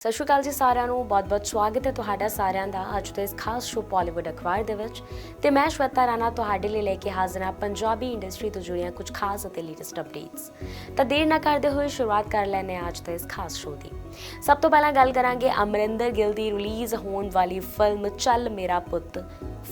ਸਤਿ ਸ਼੍ਰੀ ਅਕਾਲ ਜੀ ਸਾਰਿਆਂ ਨੂੰ ਬਹੁਤ-ਬਹੁਤ ਸਵਾਗਤ ਹੈ ਤੁਹਾਡਾ ਸਾਰਿਆਂ ਦਾ ਅੱਜ ਦੇ ਇਸ ਖਾਸ ਸ਼ੋ ਬਾਲੀਵੁੱਡ ਅਖਬਾਰ ਦੇ ਵਿੱਚ। ਤੇ ਮੈਂ ਸ਼ਵੇਤਾ ਰਾਣਾ ਤੁਹਾਡੇ ਲਈ ਲੈ ਕੇ ਹਾਜ਼ਰ ਹਾਂ ਪੰਜਾਬੀ ਇੰਡਸਟਰੀ ਤੋਂ ਜੁੜੀਆਂ ਕੁਝ ਖਾਸ ਅਤੇ ਲੇਟੈਸਟ ਅਪਡੇਟਸ ਤਾਂ ਦੇਰ ਨਾ ਕਰਦੇ ਹੋਏ ਸ਼ੁਰੂਆਤ ਕਰ ਲੈਨੇ ਹਾਂ ਅੱਜ ਦੇ ਇਸ ਖਾਸ ਸ਼ੋ ਦੀ। ਸਭ ਤੋਂ ਪਹਿਲਾਂ ਗੱਲ ਕਰਾਂਗੇ ਅਮਰਿੰਦਰ ਗਿੱਲ ਦੀ ਰਿਲੀਜ਼ ਹੋਣ ਵਾਲੀ ਫਿਲਮ ਚੱਲ ਮੇਰਾ ਪੁੱਤ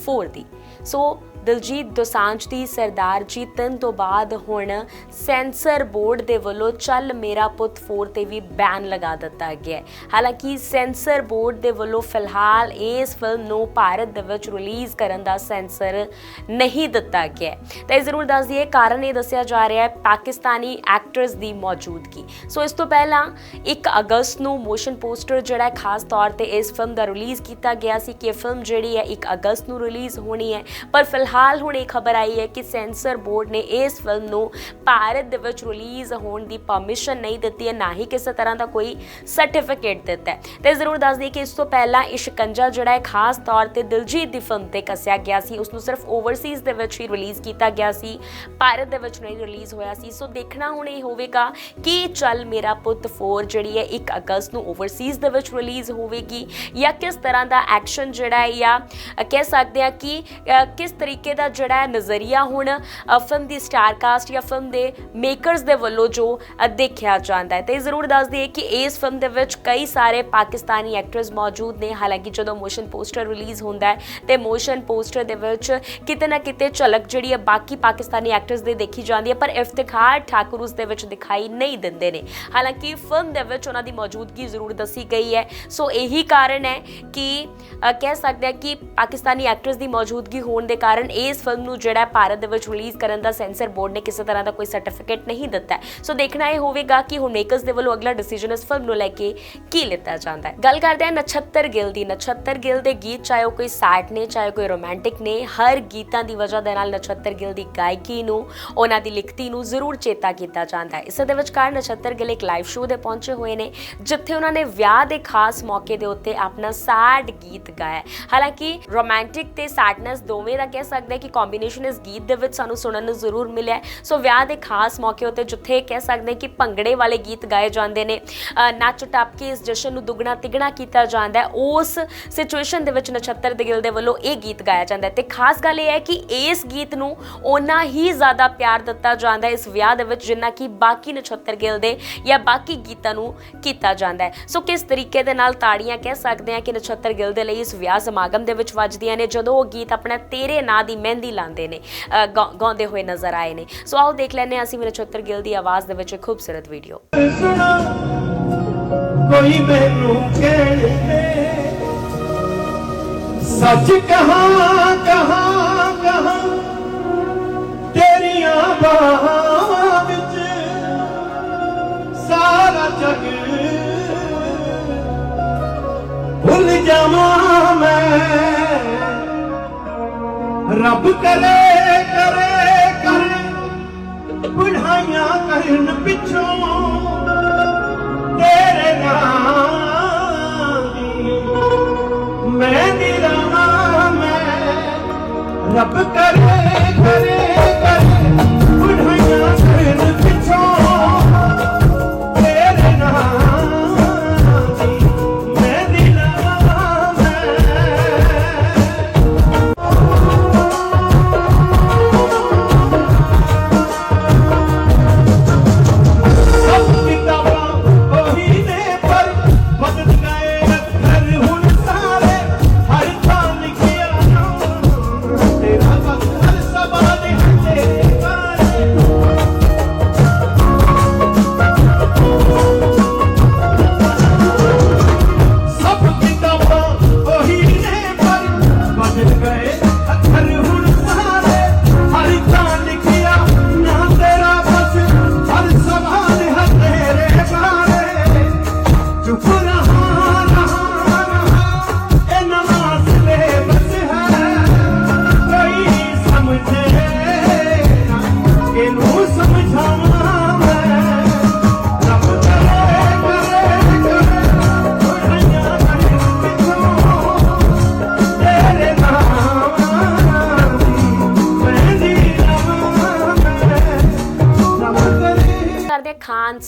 4 ਦੀ। ਸੋ ਦਿਲਜੀਤ ਦੋਸਾਂਝ ਦੀ ਸਰਦਾਰ ਜੀ ਤਿੰਨ ਤੋਂ ਬਾਅਦ ਹੁਣ ਸੈਂਸਰ ਬੋਰਡ ਦੇ ਵੱਲੋਂ ਚੱਲ ਮੇਰਾ ਪੁੱਤ 4 ਤੇ ਵੀ ਬੈਨ ਲਗਾ ਦਿੱਤਾ ਗਿਆ ਹੈ। ਹਾਲਾਂਕਿ ਸੈਂਸਰ ਬੋਰਡ ਦੇ ਵੱਲੋਂ ਫਿਲਹਾਲ ਇਸ ਫਿਲਮ ਨੂੰ ਭਾਰਤ ਦੇ ਵਿੱਚ ਰਿਲੀਜ਼ ਕਰਨ ਦਾ ਸੈਂਸਰ ਨਹੀਂ ਦਿੱਤਾ ਗਿਆ ਤਾਂ ਇਹ ਜ਼ਰੂਰ ਦੱਸ ਦਈਏ, ਕਾਰਨ ਇਹ ਦੱਸਿਆ ਜਾ ਰਿਹਾ ਹੈ, ਪਾਕਿਸਤਾਨੀ ਐਕਟਰਸ ਦੀ ਮੌਜੂਦਗੀ। ਸੋ ਇਸ ਤੋਂ ਪਹਿਲਾਂ 1 ਅਗਸਤ ਨੂੰ ਮੋਸ਼ਨ ਪੋਸਟਰ ਜਿਹੜਾ ਹੈ, ਖਾਸ ਤੌਰ ਤੇ ਇਸ ਫਿਲਮ ਦਾ ਰਿਲੀਜ਼ ਕੀਤਾ ਗਿਆ ਸੀ ਕਿ ਇਹ ਫਿਲਮ ਜਿਹੜੀ ਹੈ 1 ਅਗਸਤ ਨੂੰ ਰਿਲੀਜ਼ ਹੋਣੀ ਹੈ। ਪਰ ਫਿਲਹਾਲ ਹੁਣ ਇਹ ਖਬਰ ਆਈ ਹੈ ਕਿ ਸੈਂਸਰ ਬੋਰਡ ਨੇ ਇਸ ਫਿਲਮ ਨੂੰ ਭਾਰਤ ਦੇ ਵਿੱਚ ਰਿਲੀਜ਼ ਹੋਣ ਦੀ ਪਰਮਿਸ਼ਨ ਨਹੀਂ ਦਿੱਤੀ ਹੈ, ਨਾ ਹੀ ਕਿਸੇ ਤਰ੍ਹਾਂ ਦਾ ਕੋਈ ਸਰਟੀਫਿਕੇਟ ਦਿੱਤਾ ਹੈ। ਤੇ ਜ਼ਰੂਰ ਦੱਸ ਦਈਏ ਕਿ ਇਸ ਤੋਂ ਪਹਿਲਾਂ ਇਹ ਸ਼ਿਕੰਜਾ ਜਿਹੜਾ ਹੈ, ਖਾਸ ਤੌਰ ਤੇ ਦਿਲਜੀਤ ਦੀ ਫਿਲਮ ਤੇ ਕੱਸਿਆ ਗਿਆ ਸੀ। ਉਸ ਨੂੰ ਸਿਰਫ ਓਵਰਸੀਜ਼ ਦੇ ਵਿੱਚ ਹੀ ਰਿਲੀਜ਼ ਕੀਤਾ ਗਿਆ ਸੀ, ਭਾਰਤ ਦੇ ਵਿੱਚ ਨਹੀਂ ਰਿਲੀਜ਼ ਹੋਇਆ ਸੀ। ਸੋ ਦੇਖਣਾ ਹੁਣ ਇਹ ਹੋਵੇਗਾ ਕਿ ਚੱਲ ਮੇਰਾ ਪੁੱਤ 4 ਜਿਹੜੀ ਹੈ 1 ਅਗਸਤ ਨੂੰ ਓਵਰਸੀਜ਼ ਦੇ ਵਿੱਚ ਰਿਲੀਜ਼ ਹੋਵੇਗੀ ਜਾਂ ਕਿਸ ਤਰ੍ਹਾਂ ਦਾ ਐਕਸ਼ਨ ਜਿਹੜਾ ਹੈ ਜਾਂ ਕਹਿ ਸਕਦੇ ਆ ਕਿ ਕਿਸ ਤਰੀਕੇ ਦਾ ਜਿਹੜਾ ਨਜ਼ਰੀਆ ਹੁਣ ਫਿਲਮ ਦੀ ਸਟਾਰ ਕਾਸਟ ਜਾਂ ਫਿਲਮ ਦੇ ਮੇਕਰਸ ਦੇ ਵੱਲੋਂ ਜੋ ਦੇਖਿਆ ਜਾਂਦਾ ਹੈ। ਤੇ ਇਹ ਜ਼ਰੂਰ ਦੱਸ ਦਈਏ ਕਿ ਇਸ ਫਿਲਮ ਦੇ ਵਿੱਚ ਕਈ ਸਾਰੇ ਪਾਕਿਸਤਾਨੀ ਐਕਟਰਸ ਮੌਜੂਦ ਨੇ। ਹਾਲਾਂਕਿ ਜਦੋਂ ਮੋਸ਼ਨ ਪੋਸਟਰ ਰਿਲੀਜ਼ ਹੁੰਦਾ ਹੈ, ਤੇ ਮੋਸ਼ਨ ਪੋਸਟਰ ਦੇ ਵਿੱਚ ਕਿਤੇ ਨਾ ਕਿਤੇ ਝਲਕ ਜਿਹੜੀ ਹੈ ਬਾਕੀ ਪਾਕਿਸਤਾਨੀ ਐਕਟਰਸ ਦੇ ਦੇਖੀ ਜਾਂਦੀ ਹੈ, ਪਰ ਇਫਤਖਾਰ ਠਾਕੁਰ ਉਸ ਦੇ ਵਿੱਚ ਦਿਖਾਈ ਨਹੀਂ ਦਿੰਦੇ ਨੇ। ਹਾਲਾਂਕਿ ਫਿਲਮ ਦੇ ਵਿੱਚ ਉਹਨਾਂ ਦੀ ਮੌਜੂਦਗੀ ਜ਼ਰੂਰ ਦੱਸੀ ਗਈ ਹੈ। ਸੋ ਇਹੀ ਕਾਰਨ ਹੈ ਕਿ ਕਹਿ ਸਕਦੇ ਆ ਕਿ ਪਾਕਿਸਤਾਨੀ ਐਕਟਰਸ ਦੀ ਮੌਜੂਦਗੀ ਹੋਣ ਦੇ ਕਾਰਨ ਇਸ ਫਿਲਮ ਨੂੰ ਜਿਹੜਾ ਭਾਰਤ ਦੇ ਵਿੱਚ ਰਿਲੀਜ਼ ਕਰਨ ਦਾ ਸੈਂਸਰ ਬੋਰਡ ਨੇ ਕਿਸੇ ਤਰ੍ਹਾਂ ਦਾ ਕੋਈ ਸਰਟੀਫਿਕੇਟ ਨਹੀਂ ਦਿੱਤਾ ਸੋ ਦੇਖਣਾ ਇਹ ਹੋਵੇਗਾ ਕਿ ਹੁਣ ਮੇਕਰਸ ਦੇ ਵੱਲੋਂ ਅਗਲਾ ਡਿਸੀਜਨ ਇਸ ਫਿਲਮ ਨੂੰ ਲੈ ਕੇ ਕੀ ਲਿੱਤਾ ਜਾਂਦਾ ਹੈ। ਗੱਲ ਕਰਦੇ ਹਾਂ ਨਛੱਤਰ ਗਿੱਲ ਦੀ। ਨਛੱਤਰ ਗਿੱਲ ਦੇ ਗੀਤ, ਚਾਹੇ ਉਹ ਕੋਈ ਸੈਡ ਨੇ, ਚਾਹੇ ਕੋਈ ਰੋਮਾਂਟਿਕ ਨੇ, ਹਰ ਗੀਤਾਂ ਦੀ ਵਜ੍ਹਾ ਦੇ ਨਾਲ ਨਛੱਤਰ ਗਿੱਲ ਦੀ ਗਾਇਕੀ ਨੂੰ, ਉਹਨਾਂ ਦੀ ਲਿਖਤੀ ਨੂੰ ਜ਼ਰੂਰ ਚੇਤਾ ਕੀਤਾ ਜਾਂਦਾ ਹੈ। ਇਸੇ ਦੇ ਵਿਚਕਾਰ ਨਛੱਤਰ ਗਿੱਲ ਇੱਕ ਲਾਈਵ ਸ਼ੋਅ ਦੇ ਪਹੁੰਚੇ ਹੋਏ ਨੇ, ਜਿੱਥੇ ਉਹਨਾਂ ਨੇ ਵਿਆਹ ਦੇ ਖਾਸ ਮੌਕੇ ਦੇ ਉੱਤੇ ਆਪਣਾ ਸੈਡ ਗੀਤ ਗਾਇਆ ਹਾਲਾਂਕਿ ਰੋਮਾਂਟਿਕ ਤੇ ਸੈਡਨੈਸ ਦੋਵੇਂ ਦਾ ਕਹਿ ਸਕਦੇ ਹਾਂ ਕਿ ਕੰਬੀਨੇਸ਼ਨ ਇਸ ਗੀਤ ਦੇ ਵਿੱਚ ਸਾਨੂੰ ਸੁਣਨ ਨੂੰ ਜ਼ਰੂਰ ਮਿਲਿਆ ਸੋ ਵਿਆਹ ਦੇ ਖਾਸ ਮੌਕੇ ਉੱਤੇ ਜਿੱਥੇ ਕਹਿ ਸਕਦੇ ਕਿ ਭੰਗੜੇ ਵਾਲੇ ਗੀਤ ਗਾਏ ਜਾਂਦੇ ਨੇ ਨੱਚ ਟੱਪ ਕੇ ਇਸ ਜਸ਼ਨ ਨੂੰ ਦੁੱਗਣਾ ਤਿਗਣਾ ਕੀਤਾ ਜਾਂਦਾ ਹੈ। ਉਸ ਸਿਚੁਏਸ਼ਨ ਦੇ ਵਿੱਚ ਨਛੱਤਰ ਦੇ ਗਿੱਲ ਦੇ ਵੱਲੋਂ ਇਹ ਗੀਤ ਗਾਇਆ ਜਾਂਦਾ ਹੈ। ਤੇ ਖਾਸ ਗੱਲ ਇਹ ਹੈ ਕਿ ਇਸ ਗੀਤ ਨੂੰ ਓਨਾ ਹੀ ਜ਼ਿਆਦਾ ਪਿਆਰ ਦਿੱਤਾ ਜਾਂਦਾ ਹੈ ਇਸ ਵਿਆਹ ਦੇ ਵਿੱਚ, ਜਿੰਨਾ ਕਿ ਬਾਕੀ ਨਛੱਤਰ ਗਿੱਲ ਦੇ ਜਾਂ ਬਾਕੀ ਗੀਤਾਂ ਨੂੰ ਕੀਤਾ ਜਾਂਦਾ ਹੈ। ਸੋ ਕਿਸ ਤਰੀਕੇ ਦੇ ਨਾਲ ਤਾੜੀਆਂ ਕਹਿ ਸਕਦੇ ਹਾਂ ਕਿ ਨਛੱਤਰ ਗਿੱਲ ਦੇ ਲਈ ਇਸ ਵਿਆਹ ਸਮਾਗਮ ਦੇ ਵਿੱਚ ਵੱਜਦੀਆਂ ਨੇ, ਜਦੋਂ ਉਹ ਗੀਤ ਆਪਣਾ ਤੇਰੇ ਨਾਂ ਦੀ ਮਹਿੰਦੀ ਲਾਉਂਦੇ ਨੇ ਗਾਉਂਦੇ ਹੋਏ ਨਜ਼ਰ ਆਏ ਨੇ। ਸੋ ਆਓ ਦੇਖ ਲੈਂਦੇ ਹਾਂ ਅਸੀਂ ਵੀ ਨਛੱਤਰ ਗਿੱਲ ਦੀ ਆਵਾਜ਼ ਦੇ ਵਿੱਚ ਖੂਬਸੂਰਤ ਵੀਡੀਓ ਕੋਈ ਮੈਨੂੰ ਕਹਿ ਸੱਚ ਕਹਾਂ ਕਹਾਂ ਕਹਾਂ, ਤੇਰੀਆਂ ਬਾਹਾਂ ਰੱਬ ਕਰੇ ਕਰੇ ਕਰੇ। ਬੁਢਾਈਆਂ ਕਰਨ ਪਿੱਛੋਂ ਤੇਰੇ ਨਾਮ ਦੀ ਮੈਂ ਨਿਰਾਵਾਂ ਮੈਂ ਰੱਬ ਕਰੇ ਕਰੇ ਕਰੇ।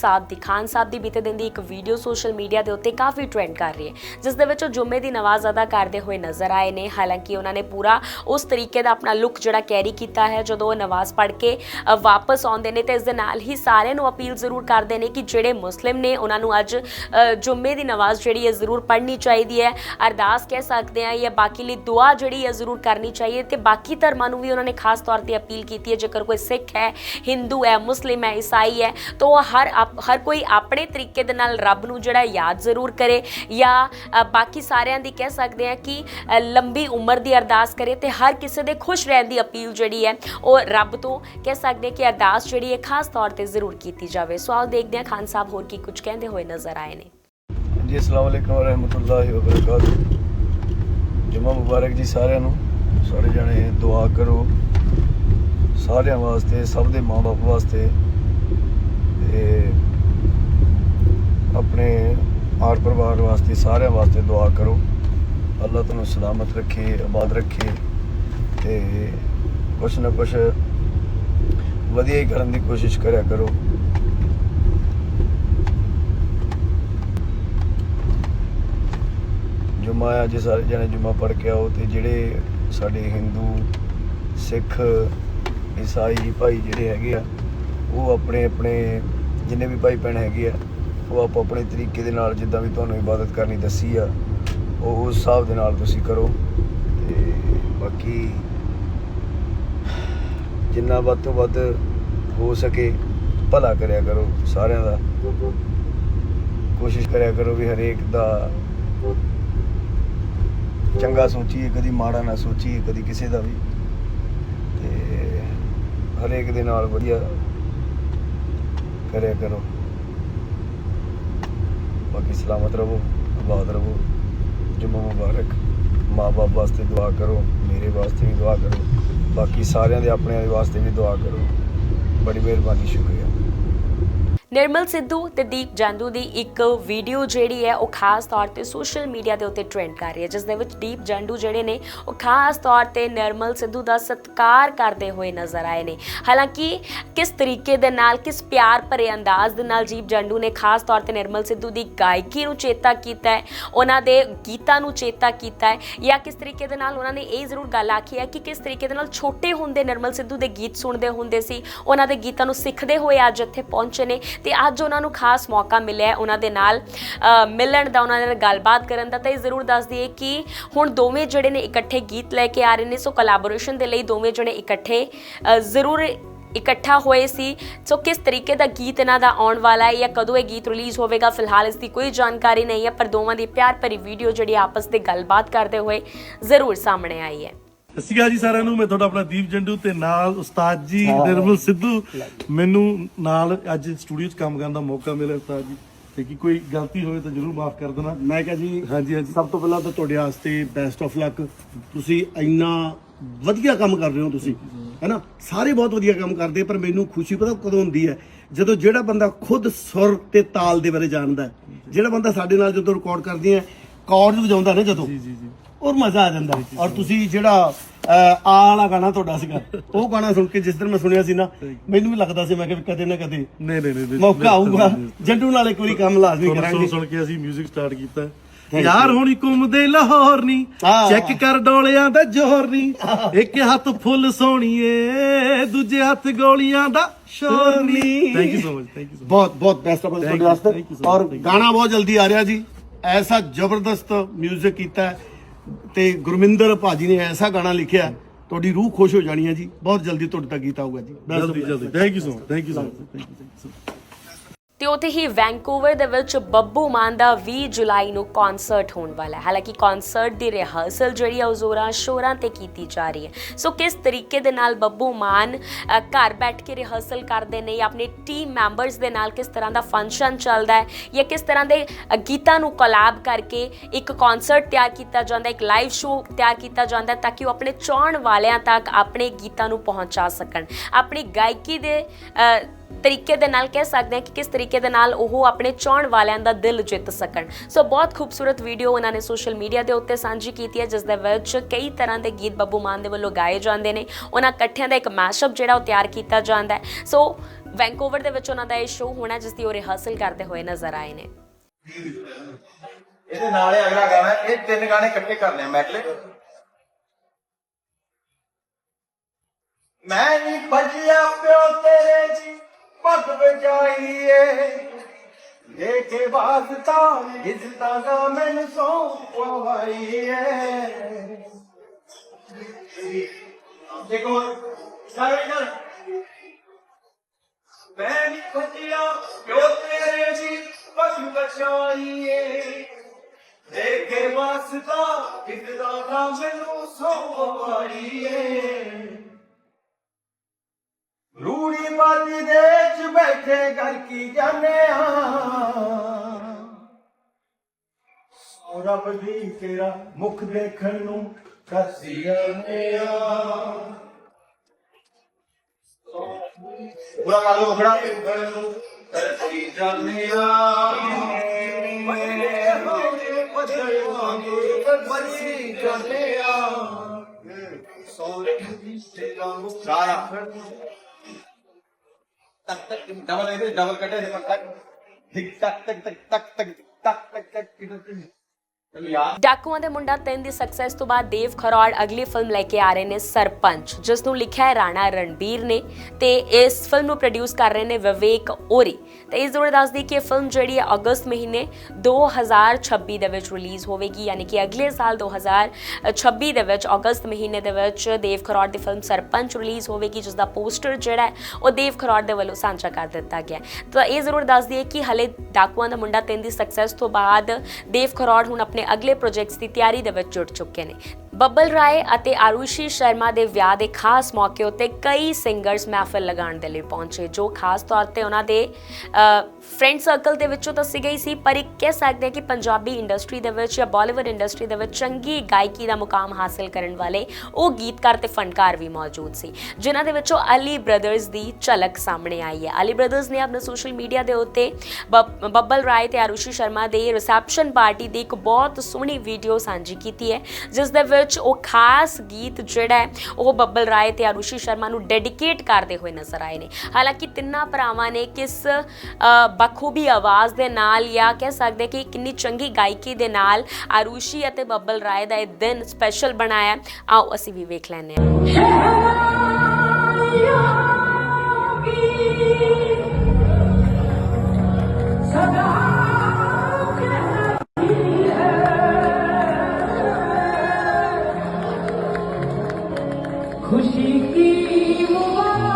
ਸਾਹਿਬ ਦੀ ਖਾਨ ਸਾਹਿਬ ਦੀ ਬੀਤੇ ਦਿਨ ਦੀ ਇੱਕ ਵੀਡੀਓ ਸੋਸ਼ਲ ਮੀਡੀਆ ਦੇ ਉੱਤੇ ਕਾਫੀ ਟ੍ਰੈਂਡ ਕਰ ਰਹੀ ਹੈ। ਜਿਸ ਦੇ ਵਿੱਚ ਉਹ ਜੁਮੇ ਦੀ ਨਮਾਜ਼ ਅਦਾ ਕਰਦੇ ਹੋਏ ਨਜ਼ਰ ਆਏ ਨੇ। ਹਾਲਾਂਕਿ ਉਹਨਾਂ ਨੇ ਪੂਰਾ ਉਸ ਤਰੀਕੇ ਦਾ ਆਪਣਾ ਲੁੱਕ ਜਿਹੜਾ ਕੈਰੀ ਕੀਤਾ ਹੈ ਜਦੋਂ ਉਹ ਨਮਾਜ਼ ਪੜ੍ਹ ਕੇ ਵਾਪਸ ਆਉਂਦੇ ਨੇ ਤੇ ਇਸ ਦੇ ਨਾਲ ਹੀ ਸਾਰਿਆਂ ਨੂੰ ਅਪੀਲ ਜ਼ਰੂਰ ਕਰਦੇ ਨੇ ਕਿ ਜਿਹੜੇ ਮੁਸਲਿਮ ਨੇ ਉਹਨਾਂ ਨੂੰ ਅੱਜ ਅ, ਜੁਮੇ ਦੀ ਨਮਾਜ਼ ਜਿਹੜੀ ਹੈ ਜ਼ਰੂਰ ਪੜ੍ਹਨੀ ਚਾਹੀਦੀ ਹੈ। ਅਰਦਾਸ ਕਹਿ ਸਕਦੇ ਆ ਜਾਂ ਬਾਕੀ ਲਈ ਦੁਆ ਜਿਹੜੀ ਹੈ ਜ਼ਰੂਰ ਕਰਨੀ ਚਾਹੀਏ ਤੇ ਬਾਕੀ ਧਰਮਾਂ ਨੂੰ ਵੀ ਉਹਨਾਂ ਨੇ ਖਾਸ ਤੌਰ ਤੇ ਅਪੀਲ ਕੀਤੀ ਹੈ। ਜੇਕਰ ਕੋਈ ਸਿੱਖ ਹੈ ਹਿੰਦੂ ਹੈ ਮੁਸਲਿਮ ਹੈ ਈਸਾਈ ਹੈ ਤਾਂ ਉਹ ਹਰ ਆਪ- ਹਰ ਕੋਈ ਆਪਣੇ ਤਰੀਕੇ ਦੇ ਨਾਲ ਰੱਬ ਨੂੰ ਜਿਹੜਾ ਯਾਦ ਜ਼ਰੂਰ ਕਰੇ ਜਾਂ ਬਾਕੀ ਸਾਰਿਆਂ ਦੀ ਕਹਿ ਸਕਦੇ ਆ ਕਿ ਲੰਬੀ ਉਮਰ ਦੀ ਅਰਦਾਸ ਕਰੇ ਤੇ ਹਰ ਕਿਸੇ ਦੇ ਖੁਸ਼ ਰਹਿਣ ਦੀ ਅਪੀਲ ਜਿਹੜੀ ਹੈ, ਉਹ ਰੱਬ ਤੋਂ ਕਹਿ ਸਕਦੇ ਕਿ ਅਰਦਾਸ ਜਿਹੜੀ ਹੈ ਖਾਸ ਤੌਰ ਤੇ ਜ਼ਰੂਰ ਕੀਤੀ ਜਾਵੇ। ਸੋ ਆਓ ਦੇਖਦੇ ਹਾਂ ਖਾਨ ਸਾਹਿਬ ਹੋਰ ਕੀ ਕੁਝ ਕਹਿੰਦੇ ਹੋਏ ਨਜ਼ਰ ਆਏ ਨੇ। ਜੀ, ਅਸਲਾਮ ਵਾਲੇਕਮ ਵਰਹਿਮਤੁਲਲਾਹਿ ਵਬਰਕਾਤੁਹ ਜੁਮਾ ਮੁਬਾਰਕ ਜੀ ਸਾਰਿਆਂ ਨੂੰ। ਸਾਰੇ ਜਣੇ ਦੁਆ ਕਰੋ। ਸਾਰਿਆਂ ਵਾਸਤੇ, ਸਭ ਦੇ ਮਾਂ-ਬਾਪ ਵਾਸਤੇ ਤੇ ਆਪਣੇ ਆਰ ਪਰਿਵਾਰ ਵਾਸਤੇ, ਸਾਰਿਆਂ ਵਾਸਤੇ ਦੁਆ ਕਰੋ। ਅੱਲਾ ਤੁਹਾਨੂੰ ਸਲਾਮਤ ਰੱਖੇ, ਆਬਾਦ ਰੱਖੇ ਤੇ ਕੁਛ ਨਾ ਕੁਛ ਵਧੀਆ ਹੀ ਕਰਨ ਦੀ ਕੋਸ਼ਿਸ਼ ਕਰਿਆ ਕਰੋ। ਜੁਮਾ ਆ ਜੇ ਸਾਰੇ ਜਣੇ ਜੁਮਾ ਪੜ ਕੇ ਆਓ ਤੇ ਜਿਹੜੇ ਸਾਡੇ ਹਿੰਦੂ ਸਿੱਖ ਈਸਾਈ ਭਾਈ ਜਿਹੜੇ ਹੈਗੇ ਆ, ਉਹ ਆਪਣੇ ਆਪਣੇ ਜਿੰਨੇ ਵੀ ਭਾਈ ਭੈਣ ਹੈਗੇ ਆ ਉਹ ਆਪੋ ਆਪਣੇ ਤਰੀਕੇ ਦੇ ਨਾਲ ਜਿੱਦਾਂ ਵੀ ਤੁਹਾਨੂੰ ਇਬਾਦਤ ਕਰਨੀ ਦੱਸੀ ਆ, ਉਹ ਉਸ ਹਿਸਾਬ ਦੇ ਨਾਲ ਤੁਸੀਂ ਕਰੋ। ਤੇ ਬਾਕੀ ਜਿੰਨਾ ਵੱਧ ਤੋਂ ਵੱਧ ਹੋ ਸਕੇ, ਭਲਾ ਕਰਿਆ ਕਰੋ ਸਾਰਿਆਂ ਦਾ। ਕੋਸ਼ਿਸ਼ ਕਰਿਆ ਕਰੋ ਵੀ ਹਰੇਕ ਦਾ ਚੰਗਾ ਸੋਚੀਏ, ਕਦੀ ਮਾੜਾ ਨਾ ਸੋਚੀਏ, ਕਦੀ ਕਿਸੇ ਦਾ ਵੀ। ਤੇ ਹਰੇਕ ਦੇ ਨਾਲ ਵਧੀਆ ਕਰਿਆ ਕਰੋ। ਬਾਕੀ ਸਲਾਮਤ ਰਹੋ, ਆਬਾਦ ਰਹੋ, ਜੁਮਾ ਮੁਬਾਰਕ। ਮਾਂ-ਬਾਪ ਵਾਸਤੇ ਦੁਆ ਕਰੋ, ਮੇਰੇ ਵਾਸਤੇ ਵੀ ਦੁਆ ਕਰੋ, ਬਾਕੀ ਸਾਰਿਆਂ ਦੇ ਆਪਣੇ ਵਾਸਤੇ ਵੀ ਦੁਆ ਕਰੋ। ਬੜੀ ਮਿਹਰਬਾਨੀ, ਸ਼ੁਕਰੀਆ। ਨਿਰਮਲ ਸਿੱਧੂ ਤੇ ਦੀਪ ਜਾਂਦੂ ਦੀ ਇੱਕ ਵੀਡੀਓ ਜਿਹੜੀ ਹੈ ਉਹ ਖਾਸ ਤੌਰ ਤੇ ਸੋਸ਼ਲ ਮੀਡੀਆ ਦੇ ਉੱਤੇ ਟ੍ਰੈਂਡ ਕਰ ਰਹੀ ਹੈ ਜਿਸ ਦੇ ਵਿੱਚ ਦੀਪ ਜਾਂਦੂ ਜਿਹੜੇ ਨੇ ਉਹ ਖਾਸ ਤੌਰ ਤੇ ਨਿਰਮਲ ਸਿੱਧੂ ਦਾ ਸਤਿਕਾਰ ਕਰਦੇ ਹੋਏ ਨਜ਼ਰ ਆਏ ਨੇ। ਹਾਲਾਂਕਿ ਕਿਸ ਤਰੀਕੇ ਦੇ ਨਾਲ, ਕਿਸ ਪਿਆਰ ਭਰੇ ਅੰਦਾਜ਼ ਦੇ ਨਾਲ ਦੀਪ ਜਾਂਦੂ ਨੇ ਖਾਸ ਤੌਰ ਤੇ ਨਿਰਮਲ ਸਿੱਧੂ ਦੀ ਗਾਇਕੀ ਨੂੰ ਚੇਤਾ ਕੀਤਾ ਹੈ, ਉਹਨਾਂ ਦੇ ਗੀਤਾਂ ਨੂੰ ਚੇਤਾ ਕੀਤਾ ਹੈ, ਜਾਂ ਕਿਸ ਤਰੀਕੇ ਦੇ ਨਾਲ ਉਹਨਾਂ ਨੇ ਇਹ ਜ਼ਰੂਰ ਗੱਲ ਆਖੀ ਹੈ ਕਿ ਕਿਸ ਤਰੀਕੇ ਦੇ ਨਾਲ ਛੋਟੇ ਹੁੰਦੇ ਨਿਰਮਲ ਸਿੱਧੂ ਦੇ ਗੀਤ ਸੁਣਦੇ ਹੁੰਦੇ ਸੀ, ਉਹਨਾਂ ਦੇ ਗੀਤਾਂ ਨੂੰ ਸਿੱਖਦੇ ਹੋਏ ਅੱਜ ਇੱਥੇ ਪਹੁੰਚੇ ਨੇ ਤੇ ਅੱਜ ਉਹਨਾਂ ਨੂੰ ਖਾਸ ਮੌਕਾ ਮਿਲਿਆ ਉਹਨਾਂ ਦੇ ਨਾਲ ਮਿਲਣ ਦਾ, ਉਹਨਾਂ ਨਾਲ ਗੱਲਬਾਤ ਕਰਨ ਦਾ। ਤਾਂ ਇਹ ਜ਼ਰੂਰ ਦੱਸ ਦਈਏ ਕਿ ਹੁਣ ਦੋਵੇਂ ਜਿਹੜੇ ਨੇ ਇਕੱਠੇ ਗੀਤ ਲੈ ਕੇ ਆ ਰਹੇ ਨੇ, ਸੋ ਕੋਲੈਬੋਰੇਸ਼ਨ ਦੇ ਲਈ ਦੋਵੇਂ ਜਣੇ ਇਕੱਠੇ ਜ਼ਰੂਰ ਇਕੱਠਾ ਹੋਏ ਸੀ। ਸੋ ਕਿਸ ਤਰੀਕੇ ਦਾ ਗੀਤ ਇਹਨਾਂ ਦਾ ਆਉਣ ਵਾਲਾ ਹੈ ਜਾਂ ਕਦੋਂ ਇਹ ਗੀਤ ਰਿਲੀਜ਼ ਹੋਵੇਗਾ, ਫਿਲਹਾਲ ਇਸ ਦੀ ਕੋਈ ਜਾਣਕਾਰੀ ਨਹੀਂ ਹੈ, ਪਰ ਦੋਵਾਂ ਦੀ ਪਿਆਰ ਭਰੀ ਵੀਡੀਓ ਜਿਹੜੀ ਆਪਸ ਦੇ ਗੱਲਬਾਤ ਕਰਦੇ ਹੋਏ ਜ਼ਰੂਰ ਸਾਹਮਣੇ ਆਈ ਹੈ। ਸਤਿ ਸ਼੍ਰੀ ਅਕਾਲ ਜੀ ਸਾਰਿਆਂ ਨੂੰ। ਮੈਂ ਤੁਹਾਡਾ ਆਪਣਾ ਦੀਪ ਜੰਡੂ ਤੇ ਨਾਲ ਉਸਤਾਦ ਜੀ ਨਿਰਮਲ ਸਿੱਧੂ। ਮੈਨੂੰ ਨਾਲ ਅੱਜ ਸਟੂਡੀਓ 'ਚ ਕੰਮ ਕਰਨ ਦਾ ਮੌਕਾ ਮਿਲਿਆ ਉਸਤਾਦ ਜੀ। ਤੇ ਕੀ ਕੋਈ ਗਲਤੀ ਹੋਵੇ ਤਾਂ ਜਰੂਰ ਮਾਫ ਕਰ ਦੇਣਾ। ਮੈਂ ਕਿਹਾ ਜੀ ਹਾਂਜੀ ਹਾਂਜੀ। ਸਭ ਤੋਂ ਪਹਿਲਾਂ ਤਾਂ ਤੁਹਾਡੇ ਵਾਸਤੇ ਬੈਸਟ ਆਫ ਲੱਕ ਤੁਸੀਂ ਇੰਨਾ ਵਧੀਆ ਕੰਮ ਕਰ ਰਹੇ ਹੋ ਤੁਸੀਂ ਹੈਨਾ? ਸਾਰੇ ਬਹੁਤ ਵਧੀਆ ਕੰਮ ਕਰਦੇ ਪਰ ਮੈਨੂੰ ਖੁਸ਼ੀ ਪਤਾ ਕਦੋਂ ਹੁੰਦੀ ਹੈ? ਜਦੋਂ ਜਿਹੜਾ ਬੰਦਾ ਖੁਦ ਸੁਰ ਤੇ ਤਾਲ ਦੇ ਬਾਰੇ ਜਾਣਦਾ ਹੈ। ਜਿਹੜਾ ਬੰਦਾ ਸਾਡੇ ਨਾਲ ਜਦੋਂ ਰਿਕਾਰਡ ਕਰਦੇ ਆ ਕਾਰਡ ਵਜਾਉਂਦਾ ਨਾ ਜਦੋਂ ਜੀ ਜੀ ਜੀ। ਔਰ ਮਜ਼ਾ ਆ ਜਾਂਦਾ ਔਰ ਤੁਸੀਂ ਜਿਹੜਾ ਆ ਵਾਲਾ ਗਾਣਾ ਤੁਹਾਡਾ ਸੀਗਾ ਉਹ ਗਾਣਾ ਸੁਣ ਕੇ ਜਿਸ ਦਿਨ ਮੈਂ ਸੁਣਿਆ ਸੀ ਨਾ ਮੈਨੂੰ ਵੀ ਲੱਗਦਾ ਸੀ ਮੈਂ ਕਿ ਕਦੇ ਨਾ ਕਦੇ ਨਹੀਂ ਨਹੀਂ ਨਹੀਂ ਮੌਕਾ ਆਊਗਾ ਜੰਡੂ ਨਾਲ ਇੱਕ ਵਾਰੀ ਕੰਮ ਲਾਜ਼ਮੀ ਸੁਣ ਸੁਣ ਕਰਾਂਗੇ ਸੁਣ ਕੇ ਅਸੀਂ 뮤직 ਸਟਾਰਟ ਕੀਤਾ Thank ਯਾਰ ਹੁਣੀ ਘੁੰਮਦੇ ਲਾਹੌਰ ਨਹੀਂ ਹਾਂ। ਚੈੱਕ ਕਰ ਡੋਲਿਆਂ ਦਾ ਜ਼ੋਰ ਨਹੀਂ ਇੱਕ ਹੱਥ ਫੁੱਲ ਸੋਹਣੀਏ ਦੂਜੇ ਹੱਥ ਗੋਲੀਆਂ ਦਾ ਸ਼ੋਰ ਨਹੀਂ thank you so much thank you so ਬਹੁਤ ਬਹੁਤ ਬੈਸਟ ਆਫ Thank ਤੁਹਾਡੇ you, ਵਾਸਤੇ thank you so much, ਔਰ thank you. ਗਾਣਾ ਬਹੁਤ ਜਲਦੀ ਆ ਰਿਹਾ ਜੀ ਐਸਾ ਜ਼ਬਰਦਸਤ 뮤직 ਕੀਤਾ ਹੈ ਤੇ ਗੁਰਮਿੰਦਰ ਭਾਜੀ ਨੇ ਐਸਾ ਗਾਣਾ ਲਿਖਿਆ, ਤੁਹਾਡੀ ਰੂਹ ਖੁਸ਼ ਹੋ ਜਾਣੀ ਹੈ ਜੀ। ਬਹੁਤ ਜਲਦੀ ਤੁਹਾਡੇ ਤੱਕ ਗੀਤ ਆਊਗਾ ਜੀ। Thank you so thank you so thank you ਤੇ ਉੱਥੇ ਹੀ ਵੈਂਕੂਵਰ ਦੇ ਵਿੱਚ ਬੱਬੂ ਮਾਨ ਦਾ 20 ਜੁਲਾਈ ਨੂੰ ਕਨਸਰਟ ਹੋਣ ਵਾਲਾ ਹੈ। ਹਾਲਾਂਕਿ ਕਨਸਰਟ ਦੀ ਰਿਹਰਸਲ ਜਿਹੜੀ ਆ, ਉਹ ਜ਼ੋਰਾਂ ਸ਼ੋਰਾਂ ਤੇ ਕੀਤੀ ਜਾ ਰਹੀ ਹੈ। ਸੋ ਕਿਸ ਤਰੀਕੇ ਦੇ ਨਾਲ ਬੱਬੂ ਮਾਨ ਘਰ ਬੈਠ ਕੇ ਰਿਹਰਸਲ ਕਰਦੇ ਨੇ ਜਾਂ ਆਪਣੇ ਟੀਮ ਮੈਂਬਰਸ ਦੇ ਨਾਲ ਕਿਸ ਤਰ੍ਹਾਂ ਦਾ ਫੰਕਸ਼ਨ ਚੱਲਦਾ ਹੈ ਜਾਂ ਕਿਸ ਤਰ੍ਹਾਂ ਦੇ ਗੀਤਾਂ ਨੂੰ ਕੋਲਾਬ ਕਰਕੇ ਇੱਕ ਕਨਸਰਟ ਤਿਆਰ ਕੀਤਾ ਜਾਂਦਾ ਇੱਕ ਲਾਈਵ ਸ਼ੋਅ ਤਿਆਰ ਕੀਤਾ ਜਾਂਦਾ ਤਾਂ ਕਿ ਉਹ ਆਪਣੇ ਚਾਹਣ ਵਾਲਿਆਂ ਤੱਕ ਆਪਣੇ ਗੀਤਾਂ ਨੂੰ ਪਹੁੰਚਾ ਸਕਣ। ਆਪਣੀ ਗਾਇਕੀ ਦੇ ਤਰੀਕੇ ਦੇ ਨਾਲ ਕਹਿ ਸਕਦੇ ਹਾਂ ਕਿ ਕਿਸ ਤਰੀਕੇ ਦੇ ਨਾਲ ਉਹ ਆਪਣੇ ਚਾਹਣ ਵਾਲਿਆਂ ਦਾ ਦਿਲ ਜਿੱਤ ਸਕਣ। ਸੋ ਬਹੁਤ ਖੂਬਸੂਰਤ ਵੀਡੀਓ ਉਹਨਾਂ ਨੇ ਸੋਸ਼ਲ ਮੀਡੀਆ ਦੇ ਉੱਤੇ ਸਾਂਝੀ ਕੀਤੀ ਹੈ, ਜਿਸ ਦੇ ਵਿੱਚ ਕਈ ਤਰ੍ਹਾਂ ਦੇ ਗੀਤ ਬੱਬੂ ਮਾਨ ਦੇ ਵੱਲੋਂ ਗਾਏ ਜਾਂਦੇ ਨੇ। ਉਹਨਾਂ ਇਕੱਠਿਆਂ ਦਾ ਇੱਕ ਮੈਸ਼ਅਪ ਜਿਹੜਾ ਉਹ ਤਿਆਰ ਕੀਤਾ ਜਾਂਦਾ ਹੈ। ਸੋ ਵੈਂਕੂਵਰ ਦੇ ਵਿੱਚ ਉਹਨਾਂ ਦਾ ਇਹ ਸ਼ੋਅ ਹੋਣਾ, ਜਿਸ ਦੀ ਉਹ ਰਿਹਰਸਲ ਕਰਦੇ ਹੋਏ ਨਜ਼ਰ ਆਏ ਨੇ। ਇਹਦੇ ਨਾਲ ਹੀ ਅਗਲਾ ਗਾਣਾ, ਇਹ ਤਿੰਨ ਗਾਣੇ ਇਕੱਠੇ ਕਰਨੇ ਆ ਮੈਡਲੇ। ਮੈਂ ਨਹੀਂ ਭਜਿਆ ਪਿਓ ਤੇਰੇ ਜੀ। ਪੱਗ ਵਜਾਈਏ। ਲੈ ਕੇ ਵਾਸਤਾ ਇਸਦਾ ਗਾ ਮੈਨੂੰ ਸੌਂ ਪਵਾਈਏ। ਦੇਖੋ ਸਾਰੇ ਕਰ ਮੈਂ ਨਹੀਂ ਖੱਟਿਆ ਕਿਉਂ ਤੇਰੇ ਜੀ ਪੱਗ ਵਜਾਈਏ ਲੈ ਕੇ ਵਾਸਤਾ ਇਸਦਾ ਗਾ ਮੈਨੂੰ ਸੌਂ ਪਵਾਈਏ। ਰੂੜੀ ਰੂੜੀਵਾਦੀ ਦੇਸ਼ ਬੈਠੇ ਘਰ ਕੀ ਜਾਣੇ ਆ ਰੱਬ ਦੀ ਤੇਰਾ ਮੁਖ ਦੇਖਣ ਨੂੰ ਕਸੀ ਜਾਣੇ ਆ ਬੁਰਾ ਕਾਲੋ ਬਖੜਾ ਦੇਖਣ ਨੂੰ ਕਸੀ ਜਾਣੇ ਆ ਮੇਰੇ ਹੋਏ ਪਦਰੇ ਵਾਂਗੇ ਬਰੀ ਜਾਣੇ ਆ ਸੋਰੇ ਦੀ ਤੇਰਾ ਮੁਖ ਦੇਖਣ ਡਬਲ ਇਹਦੇ ਡਬਲ ਕੱਢੇ ਦੇ ਤੱਕ ਟਿਕ ਟਕ ਟਕ ਟਕ ਟਕ ਟਕ ਟਕ ਟਕ ਟਕ ਯਾਰ ਡਾਕੂਆਂ ਦੇ ਮੁੰਡਾ 3 ਦੀ ਸਕਸੈਸ ਤੋਂ ਬਾਅਦ ਦੇਵ ਖਰੋੜ ਅਗਲੀ ਫਿਲਮ ਲੈ ਕੇ ਆ ਰਹੇ ਨੇ ਸਰਪੰਚ ਜਿਸ ਨੂੰ ਲਿਖਿਆ ਹੈ ਰਾਣਾ ਰਣਬੀਰ ਨੇ ਤੇ ਇਸ ਫਿਲਮ ਨੂੰ ਪ੍ਰੋਡਿਊਸ ਕਰ ਰਹੇ ਨੇ ਵਿਵੇਕ ਓਰੀ ਤੇ ਇਸ ਦੌਰਾਨ ਦੱਸਦੀ ਕਿ ਇਹ ਫਿਲਮ ਜਿਹੜੀ ਹੈ ਅਗਸਤ ਮਹੀਨੇ 2026 ਦੇ ਵਿੱਚ ਰਿਲੀਜ਼ ਹੋਵੇਗੀ, ਯਾਨੀ ਕਿ ਅਗਲੇ ਸਾਲ 2026 ਦੇ ਵਿੱਚ, ਅਗਸਤ ਮਹੀਨੇ ਦੇ ਵਿੱਚ ਦੇਵ ਖਰੋੜ ਦੀ ਫਿਲਮ ਸਰਪੰਚ ਰਿਲੀਜ਼ ਹੋਵੇਗੀ ਜਿਸ ਦਾ ਪੋਸਟਰ ਜਿਹੜਾ ਹੈ ਉਹ ਦੇਵ ਖਰੋੜ ਦੇ ਵੱਲੋਂ ਸਾਂਝਾ ਕਰ ਦਿੱਤਾ ਗਿਆ ਤਾਂ ਇਹ ਜ਼ਰੂਰ ਦੱਸ ਦਈਏ ਕਿ ਹਲੇ ਡਾਕੂਆਂ ਦਾ ਮੁੰਡਾ ਤਿੰਨ ਦੀ ਸਕਸੈਸ ਤੋਂ ਬਾਅਦ ਦੇਵ ਖਰੋੜ ਹੁਣ ਆਪਣੇ ਅਗਲੇ ਪ੍ਰੋਜੈਕਟਸ ਦੀ ਤਿਆਰੀ ਦੇ ਵਿੱਚ ਜੁੜ ਚੁੱਕੇ ਨੇ। ਬੱਬਲ ਰਾਏ ਅਤੇ ਆਰੂਸ਼ੀ ਸ਼ਰਮਾ ਦੇ ਵਿਆਹ ਦੇ ਖਾਸ ਮੌਕੇ ਉੱਤੇ ਕਈ ਸਿੰਗਰਸ ਮਹਿਫਲ ਲਗਾਉਣ ਦੇ ਲਈ ਪਹੁੰਚੇ, ਜੋ ਖਾਸ ਤੌਰ ਤੇ ਉਹਨਾਂ ਦੇ ਫਰੈਂਡ ਸਰਕਲ ਦੇ ਵਿੱਚੋਂ ਦੱਸੀ ਗਈ ਸੀ। ਪਰ ਇੱਕ ਕਹਿ ਸਕਦੇ ਹਾਂ ਕਿ ਪੰਜਾਬੀ ਇੰਡਸਟਰੀ ਦੇ ਵਿੱਚ ਜਾਂ ਬਾਲੀਵੁੱਡ ਇੰਡਸਟਰੀ ਦੇ ਵਿੱਚ ਚੰਗੀ ਗਾਇਕੀ ਦਾ ਮੁਕਾਮ ਹਾਸਲ ਕਰਨ ਵਾਲੇ ਉਹ ਗੀਤਕਾਰ ਤੇ ਫਨਕਾਰ ਵੀ ਮੌਜੂਦ ਸੀ, ਜਿਨ੍ਹਾਂ ਦੇ ਵਿੱਚੋਂ ਅਲੀ ਬ੍ਰਦਰਜ਼ ਦੀ ਝਲਕ ਸਾਹਮਣੇ ਆਈ ਹੈ। ਅਲੀ ਬ੍ਰਦਰਜ਼ ਨੇ ਆਪਣੇ ਸੋਸ਼ਲ ਮੀਡੀਆ ਦੇ ਉੱਤੇ ਬੱਬ- ਬੱਬਲ ਰਾਏ ਤੇ ਆਰੂਸ਼ੀ ਸ਼ਰਮਾ ਦੇ ਰਿਸੈਪਸ਼ਨ ਪਾਰਟੀ ਦੀ ਇੱਕ ਬਹੁਤ ਸੋਹਣੀ ਵੀਡੀਓ ਸਾਂਝੀ ਕੀਤੀ ਹੈ, ਜਿਸ ਦੇ ਵਿੱਚ ਉਹ ਖਾਸ ਗੀਤ ਜਿਹੜਾ ਹੈ ਉਹ ਬੱਬਲ ਰਾਏ ਤੇ ਆਰੂਸ਼ੀ ਸ਼ਰਮਾ ਨੂੰ ਡੈਡੀਕੇਟ ਕਰਦੇ ਹੋਏ ਨਜ਼ਰ ਆਏ ਨੇ। ਹਾਲਾਂਕਿ ਤਿੰਨਾਂ ਭਰਾਵਾਂ ਨੇ ਕਿਸ ਅ, ਬਖੂਬੀ ਆਵਾਜ਼ ਦੇ ਨਾਲ ਜਾਂ ਕਹਿ ਸਕਦੇ ਕਿ ਕਿੰਨੀ ਚੰਗੀ ਗਾਇਕੀ ਦੇ ਨਾਲ ਆਰੂਸ਼ੀ ਅਤੇ ਬੱਬਲ ਰਾਏ ਦਾ ਇਹ ਦਿਨ ਸਪੈਸ਼ਲ ਬਣਾਇਆ ਆਓ ਅਸੀਂ ਵੀ ਵੇਖ ਲੈਂਦੇ ਹਾਂ। 不思議を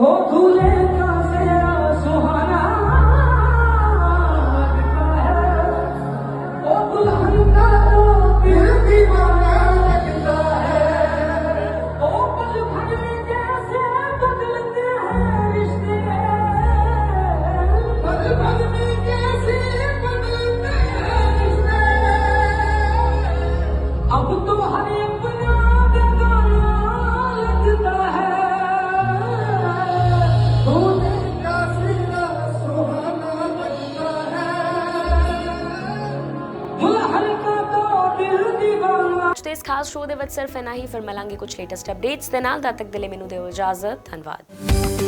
ও দূরে কাছে সোহা ਖਾਸ ਸ਼ੋਅ ਦੇ ਵਿੱਚ ਸਿਰਫ ਇਨਾ ਹੀ। ਫਿਰ ਮਿਲਾਂਗੇ ਕੁਝ ਲੇਟੈਸਟ ਅਪਡੇਟਸ ਦੇ ਨਾਲ। ਤਦ ਤੱਕ ਦੇ ਲਈ ਮੈਨੂੰ ਦਿਓ ਇਜਾਜ਼ਤ। ਧੰਨਵਾਦ।